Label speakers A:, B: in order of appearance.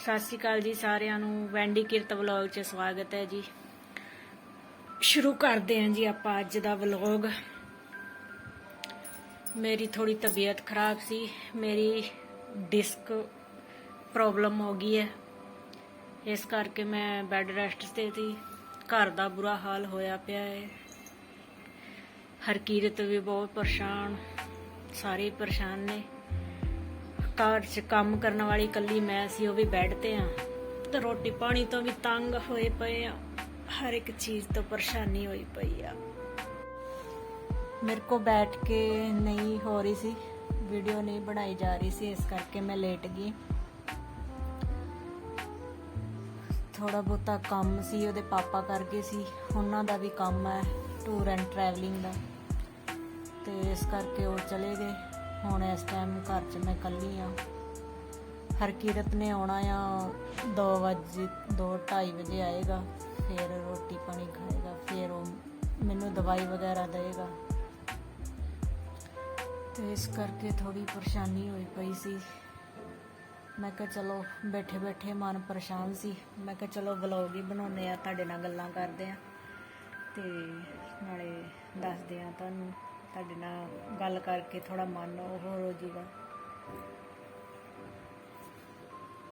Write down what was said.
A: ਸਤਿ ਸ਼੍ਰੀ ਅਕਾਲ ਜੀ ਸਾਰਿਆਂ ਨੂੰ। ਵੈਂਡੀ ਕਿਰਤ ਵਲੌਗ 'ਚ ਸਵਾਗਤ ਹੈ ਜੀ। ਸ਼ੁਰੂ ਕਰਦੇ ਹਾਂ ਜੀ ਆਪਾਂ ਅੱਜ ਦਾ ਵਲੌਗ। ਮੇਰੀ ਥੋੜੀ ਤਬੀਅਤ ਖਰਾਬ ਸੀ। ਮੇਰੀ ਡਿਸਕ ਪ੍ਰੋਬਲਮ ਹੋ ਗਈ ਹੈ। ਇਸ ਕਰਕੇ ਮੈਂ ਬੈੱਡ ਰੈਸਟ ਤੇ ਸੀ। ਘਰ ਦਾ ਬੁਰਾ ਹਾਲ ਹੋਇਆ ਪਿਆ ਹੈ। ਹਰਕੀਰਤ ਵੀ ਬਹੁਤ ਪਰੇਸ਼ਾਨ। ਸਾਰੇ ਪਰੇਸ਼ਾਨ ਨੇ। ਘਰ 'ਚ ਕੰਮ ਕਰਨ ਵਾਲੀ ਇਕੱਲੀ ਮੈਂ ਸੀ, ਉਹ ਵੀ ਬੈੱਡ ਤੇ ਆ ਤੇ ਰੋਟੀ ਪਾਣੀ ਤੋਂ ਵੀ ਤੰਗ ਹੋਏ ਪਏ ਆ ਹਰ ਇੱਕ ਚੀਜ਼ ਤੋਂ ਪਰੇਸ਼ਾਨੀ ਹੋਈ ਪਈ ਆ। ਮੇਰੇ ਕੋ ਬੈਠ ਕੇ ਨਹੀਂ ਹੋ ਰਹੀ ਸੀ। ਵੀਡੀਓ ਨਹੀਂ ਬਣਾਈ ਜਾ ਰਹੀ ਸੀ, ਇਸ ਕਰਕੇ ਮੈਂ ਲੇਟ ਗਈ। ਥੋੜਾ ਬਹੁਤਾ ਕੰਮ ਸੀ, ਉਹਦੇ ਪਾਪਾ ਕਰਕੇ ਸੀ। ਉਹਨਾਂ ਦਾ ਵੀ ਕੰਮ ਹੈ, ਟੂਰ ਐਂਡ ਟਰੈਵਲਿੰਗ ਦਾ। ਤੇ ਇਸ ਕਰਕੇ ਉਹ ਚਲੇ ਗਏ। ਹੁਣ ਇਸ ਟਾਈਮ ਘਰ 'ਚ ਮੈਂ ਇਕੱਲੀ ਆ। ਹਰਕੀਰਤ ਨੇ ਆਉਣਾ ਆ 2 ਵਜੇ 2:30 ਵਜੇ ਆਏਗਾ, ਫਿਰ ਰੋਟੀ ਪਾਣੀ ਖਾਏਗਾ, ਫਿਰ ਉਹ ਮੈਨੂੰ ਦਵਾਈ ਵਗੈਰਾ ਦੇਗਾ ਤੇ ਇਸ ਕਰਕੇ ਥੋੜੀ ਪਰੇਸ਼ਾਨੀ ਹੋਈ ਪਈ ਸੀ। ਮੈਂ ਕਿਹਾ ਚਲੋ ਬੈਠੇ ਬੈਠੇ ਮਨ ਪਰੇਸ਼ਾਨ ਸੀ। ਮੈਂ ਕਿਹਾ ਚਲੋ ਵਲੌਗ ਹੀ ਬਣਾਉਨੇ ਆ ਤੁਹਾਡੇ ਨਾਲ ਗੱਲਾਂ ਕਰਦੇ ਆ ਤੇ ਨਾਲੇ ਦੱਸਦੇ ਆ ਤੁਹਾਨੂੰ। ਤੁਹਾਡੇ ਨਾਲ ਗੱਲ ਕਰਕੇ ਥੋੜਾ ਮਨ ਉਹ ਹੋ ਜੂਗਾ।